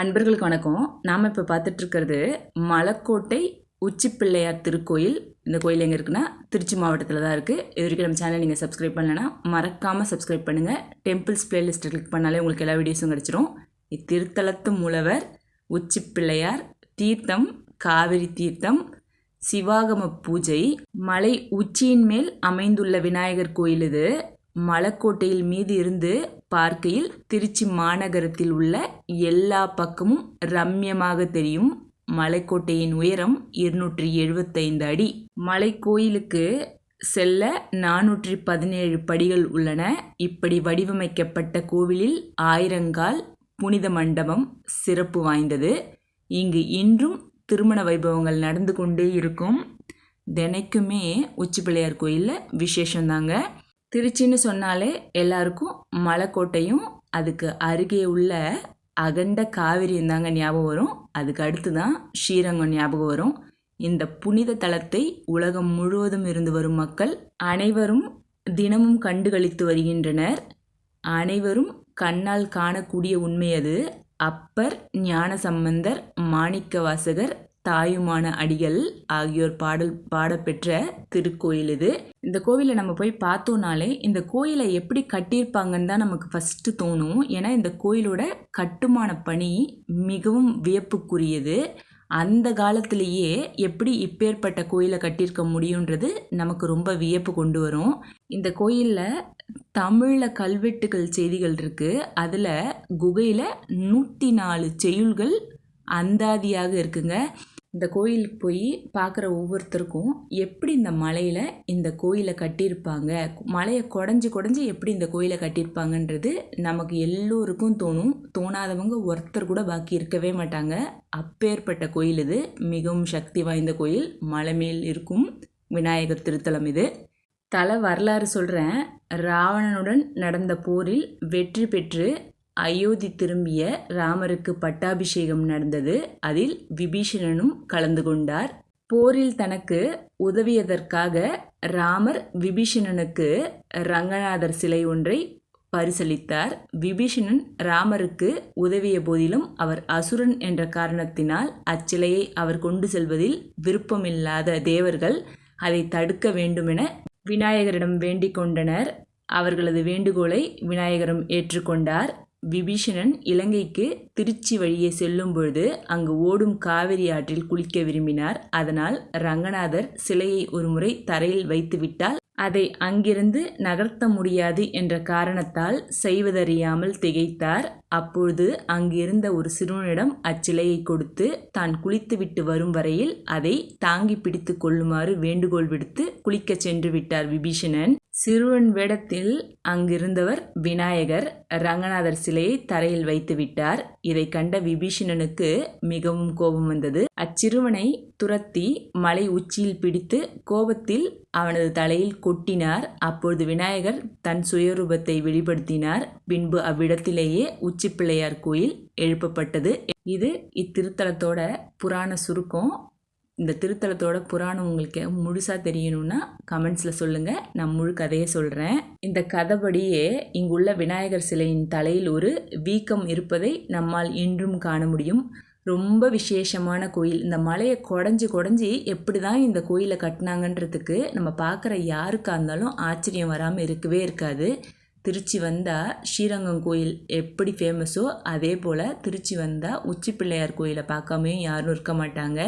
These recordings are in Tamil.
அன்பர்களுக்கு வணக்கம். நாம் இப்போ பார்த்துட்ருக்கிறது மலக்கோட்டை உச்சிப்பிள்ளையார் திருக்கோயில். இந்த கோயில் எங்கே இருக்குன்னா திருச்சி மாவட்டத்தில் தான் இருக்குது இது வரைக்கும் நம்ம சேனல் நீங்கள் சப்ஸ்கிரைப் பண்ணலைன்னா மறக்காமல் சப்ஸ்கிரைப் பண்ணுங்கள் டெம்பிள்ஸ் பிளேலிஸ்ட்டை கிளிக் பண்ணாலே உங்களுக்கு எல்லா வீடியோஸும் கிடச்சிரும். இத்திருத்தலத்து மூலவர் உச்சிப்பிள்ளையார் தீர்த்தம் காவிரி தீர்த்தம் சிவாகம பூஜை மலை உச்சியின் மேல் அமைந்துள்ள விநாயகர் கோயில் இது. மலக்கோட்டையில் மீது இருந்து பார்க்கையில் திருச்சி மாநகரத்தில் உள்ள எல்லா பக்கமும் ரம்யமாக தெரியும். மலைக்கோட்டையின் உயரம் இருநூற்றி எழுபத்தைந்து அடி. மலைக்கோயிலுக்கு செல்ல நானூற்றி பதினேழு படிகள் உள்ளன. இப்படி வடிவமைக்கப்பட்ட கோவிலில் ஆயிரங்கால் புனித மண்டபம் சிறப்பு வாய்ந்தது. இங்கு இன்றும் திருமண வைபவங்கள் நடந்து கொண்டே இருக்கும். தினைக்குமே உச்சி பிள்ளையார் கோயிலில் விசேஷந்தாங்க திருச்சின்னு சொன்னாலே எல்லாருக்கும் மலைக்கோட்டையும் அதுக்கு அருகே உள்ள அகண்ட காவிரியும் தாங்க ஞாபகம் வரும். அதுக்கு அடுத்து தான் ஸ்ரீரங்கம் ஞாபகம் வரும். இந்த புனித தலத்தை உலகம் முழுவதும் இருந்து வரும் மக்கள் அனைவரும் தினமும் கண்டுகளித்து வருகின்றனர். அனைவரும் கண்ணால் காணக்கூடிய உண்மை அது. அப்பர் ஞான சம்பந்தர் மாணிக்கவாசகர் தாயுமான அடிகள் ஆகியோர் பாடல் பாடப்பெற்ற திருக்கோயில் இது. இந்த கோவிலை நம்ம போய் பார்த்தோம்னாலே இந்த கோயிலை எப்படி கட்டியிருப்பாங்கன்னு தான் நமக்கு ஃபஸ்ட்டு தோணும். ஏன்னா இந்த கோயிலோட கட்டுமான பணி மிகவும் வியப்புக்குரியது. அந்த காலத்திலேயே எப்படி இப்பேற்பட்ட கோயிலை கட்டியிருக்க முடியுன்றது நமக்கு ரொம்ப வியப்பு கொண்டு வரும். இந்த கோயிலில் தமிழில் கல்வெட்டுகள் செய்திகள் இருக்குது அதில் குகையில் நூற்றி நாலு செய்யுள்கள் அந்தாதியாக இருக்குங்க. இந்த கோயிலுக்கு போய் பார்க்குற ஒவ்வொருத்தருக்கும் எப்படி இந்த மலையில் இந்த கோயிலை கட்டியிருப்பாங்க மலையை குடஞ்சி குடஞ்சி எப்படி இந்த கோயிலை கட்டியிருப்பாங்கன்றது நமக்கு எல்லோருக்கும் தோணும். தோணாதவங்க ஒருத்தர் கூட பாக்கி இருக்கவே மாட்டாங்க. அப்பேற்பட்ட கோயில் இது. மிகவும் சக்தி வாய்ந்த கோயில். மலை மேல் இருக்கும் விநாயகர் திருத்தலம் இது. தலை வரலாறு சொல்கிறேன் ராவணனுடன் நடந்த போரில் வெற்றி பெற்று அயோத்தி திரும்பிய ராமருக்கு பட்டாபிஷேகம் நடந்தது. அதில் விபீஷணனும் கலந்து கொண்டார். போரில் தனக்கு உதவியதற்காக ராமர் விபீஷணனுக்கு ரங்கநாதர் சிலை ஒன்றை பரிசளித்தார். விபீஷணன் ராமருக்கு உதவிய போதிலும் அவர் அசுரன் என்ற காரணத்தினால் அச்சிலையை அவர் கொண்டு செல்வதில் விருப்பமில்லாத தேவர்கள் அதை தடுக்க வேண்டுமென விநாயகரிடம் வேண்டிக் கொண்டனர். அவர்களது வேண்டுகோளை விநாயகரும் ஏற்றுக்கொண்டார். விபீஷணன் இலங்கைக்கு திருச்சி வழியே செல்லும் பொழுது அங்கு ஓடும் காவிரி ஆற்றில் குளிக்க விரும்பினார். அதனால் ரங்கநாதர் சிலையை ஒருமுறை தரையில் வைத்துவிட்டால் அதை அங்கிருந்து நகர்த்த முடியாது என்ற காரணத்தால் செய்வதறியாமல் திகைத்தார். அப்பொழுது அங்கிருந்த ஒரு சிறுவனிடம் அச்சிலையை கொடுத்து தான் குளித்துவிட்டு வரும் வரையில் அதை தாங்கி பிடித்து கொள்ளுமாறு வேண்டுகோள் விடுத்து குளிக்கச் சென்று விட்டார் விபீஷணன். சிறுவன் வேடத்தில் அங்கிருந்தவர் விநாயகர். ரங்கநாதர் சிலையை தரையில் வைத்து விட்டார். இதை கண்ட விபீஷணனுக்கு மிகவும் கோபம் வந்தது. அச்சிறுவனை துரத்தி மலை உச்சியில் பிடித்து கோபத்தில் அவனது தலையில் கொட்டினார். அப்பொழுது விநாயகர் தன் சுயரூபத்தை வெளிப்படுத்தினார். பின்பு அவ்விடத்திலேயே உச்சி பிள்ளையார் கோயில் எழுப்பப்பட்டது. இது இத்திருத்தலத்தோட புராண சுருக்கம். இந்த திருத்தலத்தோட புராணம் உங்களுக்கு முழுசாக தெரியணும்னா கமெண்ட்ஸில் சொல்லுங்கள் நான் முழு கதையை சொல்கிறேன் இந்த கதைப்படியே இங்குள்ள விநாயகர் சிலையின் தலையில் ஒரு வீக்கம் இருப்பதை நம்மால் இன்றும் காண முடியும். ரொம்ப விசேஷமான கோயில். இந்த மலையை குடஞ்சி குடஞ்சி எப்படி தான் இந்த கோயிலை கட்டினாங்கன்றதுக்கு நம்ம பார்க்குற யாருக்காக இருந்தாலும் ஆச்சரியம் வராமல் இருக்கவே இருக்காது. திருச்சி வந்தால் ஸ்ரீரங்கம் கோயில் எப்படி ஃபேமஸோ அதே போல் திருச்சி வந்தால் உச்சி பிள்ளையார் கோயிலை பார்க்காமையும் யாரும் இருக்க மாட்டாங்க.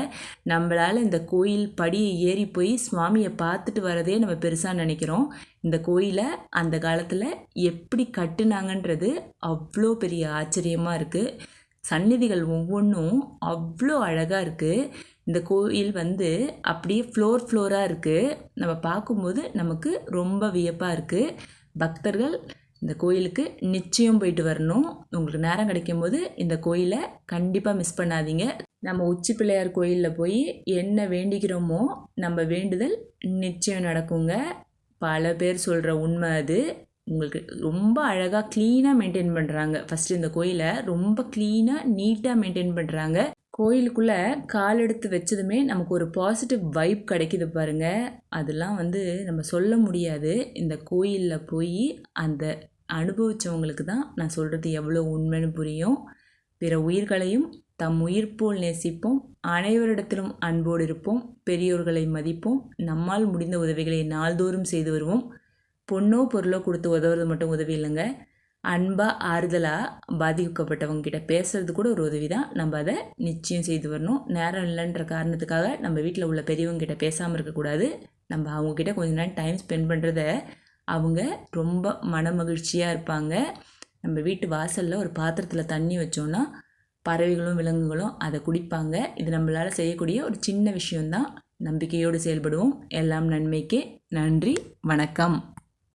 நம்மளால் இந்த கோயில் படியை ஏறி போய் சுவாமியை பார்த்துட்டு வரதே நம்ம பெருசாக நினைக்கிறோம். இந்த கோயிலை அந்த காலத்தில் எப்படி கட்டுனாங்கன்றது அவ்வளோ பெரிய ஆச்சரியமாக இருக்குது சந்நிதிகள் ஒவ்வொன்றும் அவ்வளோ அழகாக இருக்குது இந்த கோயில் வந்து அப்படியே ஃப்ளோர் ஃப்ளோராக இருக்குது நம்ம பார்க்கும்போது நமக்கு ரொம்ப வியப்பாக இருக்குது பக்தர்கள் இந்த கோயிலுக்கு நிச்சயம் போயிட்டு வரணும். உங்களுக்கு நேரம் கிடைக்கும் போது இந்த கோயிலை கண்டிப்பாக மிஸ் பண்ணாதீங்க. நம்ம உச்சி பிள்ளையார் கோயிலில் போய் என்ன வேண்டிக்கிறோமோ நம்ம வேண்டுதல் நிச்சயம் நடக்குங்க. பல பேர் சொல்கிற உண்மை அது. உங்களுக்கு ரொம்ப அழகாக க்ளீனாக மெயின்டைன் பண்ணுறாங்க ஃபஸ்ட்டு இந்த கோயிலை ரொம்ப க்ளீனாக நீட்டாக மெயின்டைன் பண்ணுறாங்க கோயிலுக்குள்ளே கால் எடுத்து வச்சதுமே நமக்கு ஒரு பாசிட்டிவ் வைப் கிடைக்கிது பாருங்கள் அதெல்லாம் வந்து நம்ம சொல்ல முடியாது. இந்த கோயிலில் போய் அந்த அனுபவித்தவங்களுக்கு தான் நான் சொல்கிறது எவ்வளோ உண்மைன்னு புரியும். பிற உயிர்களையும் தம் உயிர் போல் நேசிப்போம். அனைவரிடத்திலும் அன்போடு இருப்போம். பெரியோர்களை மதிப்போம். நம்மால் முடிந்த உதவிகளை நாள்தோறும் செய்து வருவோம். பொண்ணோ பொருளோ கொடுத்து உதவுறது மட்டும் உதவி இல்லைங்க. அன்பாக ஆறுதலாக பாதிக்கப்பட்டவங்க கிட்ட பேசுறது கூட ஒரு உதவி தான் நம்ம அதை நிச்சயம் செய்து வரணும். நேரம் இல்லைன்ற காரணத்துக்காக நம்ம வீட்டில் உள்ள பெரியவங்க கிட்ட பேசாமல் இருக்கக்கூடாது. நம்ம அவங்கக்கிட்ட கொஞ்ச நேரம் டைம் ஸ்பெண்ட் பண்ணுறத அவங்க ரொம்ப மன மகிழ்ச்சியாக இருப்பாங்க. நம்ம வீட்டு வாசலில் ஒரு பாத்திரத்தில் தண்ணி வச்சோன்னா பறவைகளும் விலங்குகளும் அதை குடிப்பாங்க. இது நம்மளால் செய்யக்கூடிய ஒரு சின்ன விஷயந்தான் நம்பிக்கையோடு செயல்படுவோம். எல்லாம் நன்மைக்கே நன்றி வணக்கம்.